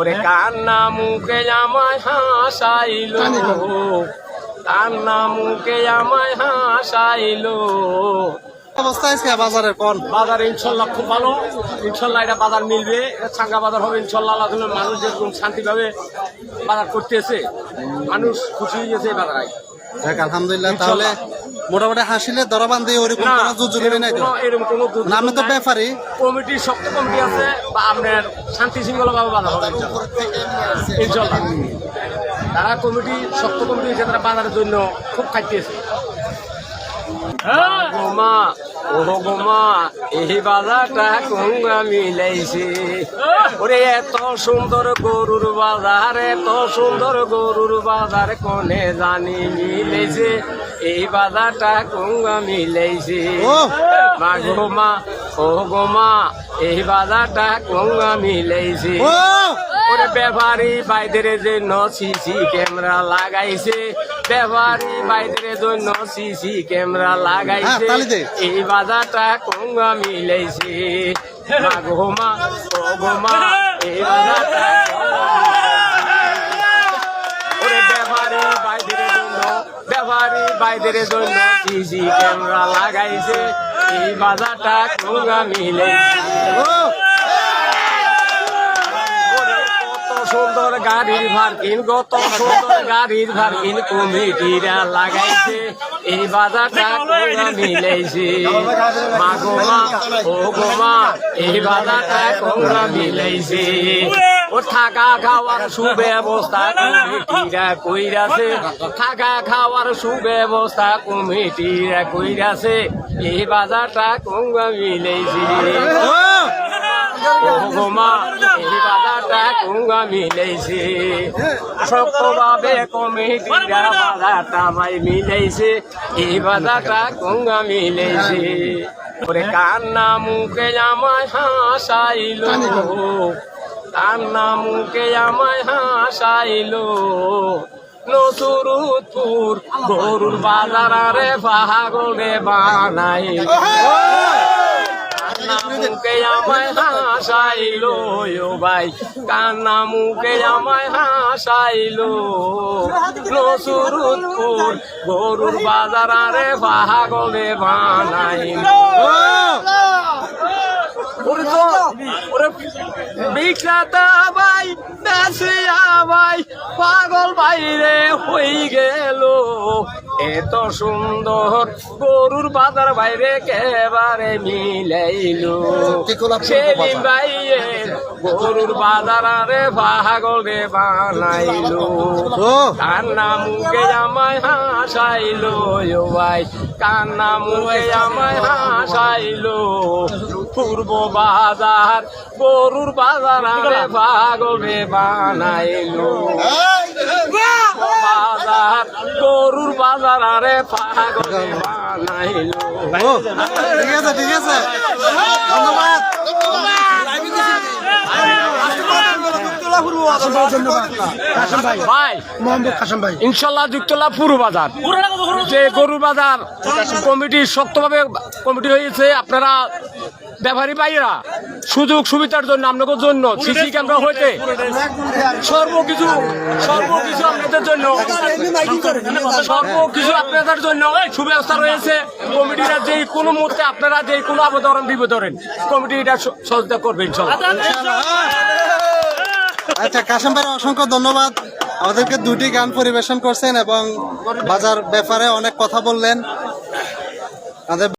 ওরে কান্না মুখে আমায় হাসাইলো। কান্না মুখে আমায় হাসাইলো। অবস্থা আজকে বাজারের কোন বাজার ইনশাল্লাহ খুব ভালো। ইনশাল্লাহ এটা বাজার মিলবে। চাঙ্গা বাজার হবে ইনশাল্লাহ। আল্লাহ মানুষ যেরকম শান্তিভাবে বাজার করতেছে মানুষ খুশি হয়ে গেছে আলহামদুলিল্লাহ তাহলে মোটামুটি হাসিলে দরবান দিয়ে ওরকম কোনো জুজুরি এরকম নাই তো? কোনো- এরকম কোনো দুর্যোগ নামে তো। ব্যাপারই কমিটি শক্ত কমিটি আছে বা আপনার শান্তি শৃঙ্খলা ভাবে বাধা হবে ইনশাল্লাহ তারা কমিটি শক্ত কমিটি আছে, তারা বাজারের জন্য খুব খাইতেছে গোমা ও গোমা এই বাজারটা কুঙ্গা মিলাইছে। ওরে এত সুন্দর গরুর বাজার এত সুন্দর গরুর বাজার কোনে জানি মিলেছে। এই বাজারটা কুঙ্গা মিলাইছে। ও! মা গোমা ও গোমা এই বাজারটা কুঙ্গা মিলাইছে। ও। ওরে ব্যাপারী বাইদের জন্য সিসি ক্যামেরা লাগাইছে। ব্যাপারী বাইদের জন্য সিসি ক্যামেরা লাগাইছে। হ্যাঁ, তালি এই বাজারটা কঙ্গা মিলাইছে। মা গো মা ও গো মা এই বাজারটা কঙ্গা মিলাইছে। ওরে ব্যাপারী বাইদের জন্য ব্যাপারী বাইদের জন্য সিসি ক্যামেরা লাগাইছে। এই বাজারটা ওরে কত সুন্দর গাড়ির ভার্কিন, কত সুন্দর গাড়ির ভার্কিন কমিটিরা লাগাইছে। এই বাজারটা কোনা মিলাইছে। মা গো ও গো মা, এই বাজারটা কোনা মিলাইছে। ও থাকা খাওয়ার সুব্যবস্থা কমিটিরা কইরাছে। থাকা খাওয়ার সুব্যবস্থা কমিটিরা কইরাছে। এই বাজারটা কোনা মিলাইছে ও এই বাজারটা কুঙ্গা মিলাইছে শক্তভাবে কমিটিরা বাজারটা এই বাজারটা কুঙ্গা মিলাইছে ওরে কান্না মুখে আমায় হাসাইলো কান্না মুখে আমায় হাসাইলো। নসুরুদপুর গরুর বাজার রে পাহাগলে বানাইলো কান্না মুখে আমায় হাসাইলো। ও ভাই কান্না মুখে আমায় হাসাইলো। নসুরুদপুর গরুর বাজার রে পাহাগলে বানাইলো ওরে তো ওরে বিখ্যাতা ভাই দেশিয়া ভাই পাগল বাইরে হই গেল। এত সুন্দর গরুর বাজার বাইরে কেবারে মিলাইলো। সেলিম ভাইয়ের গরুর বাজার। রে পাগল রে বানাইলো। কান্না মুখে আমায় হাসাইলো ভাই। কান্না মুখে আমায় হাসাইলো। পূর্ব বাজার গরুর বাজার রে পাগল রে বানাইলো। বাজার গরুর বাজার রে পাগল রে ঠিক আছে ঠিক আছে। ধন্যবাদ। ভাই মোহাম্মদ কাসম ভাই। ইনশাল্লাহ যুক্তলা পুরো বাজার। যে গরু বাজার কমিটি শক্তভাবে কমিটি হয়েছে আপনারা ব্যাপারী ভাইয়েরা, সুযোগ সুবিধার জন্য আপনাদের জন্য সিসি ক্যামেরা হইতে সর্বকিছু সর্বকিছু আপনাদের জন্য সর্বকিছু আপনাদের জন্য সুব্যবস্থা রয়েছে। কমিটিরা যে কোনো মুহূর্তে আপনারা যে কোনো আবেদন বিপদ ধরেন। কমিটি এটা সহযোগিতা ইনশাল্লাহ। আচ্ছা কাশেম ভাই অসংখ্য ধন্যবাদ। আমাদেরকে দুটি গান পরিবেশন করছেন এবং বাজার ব্যাপারে অনেক কথা বললেন।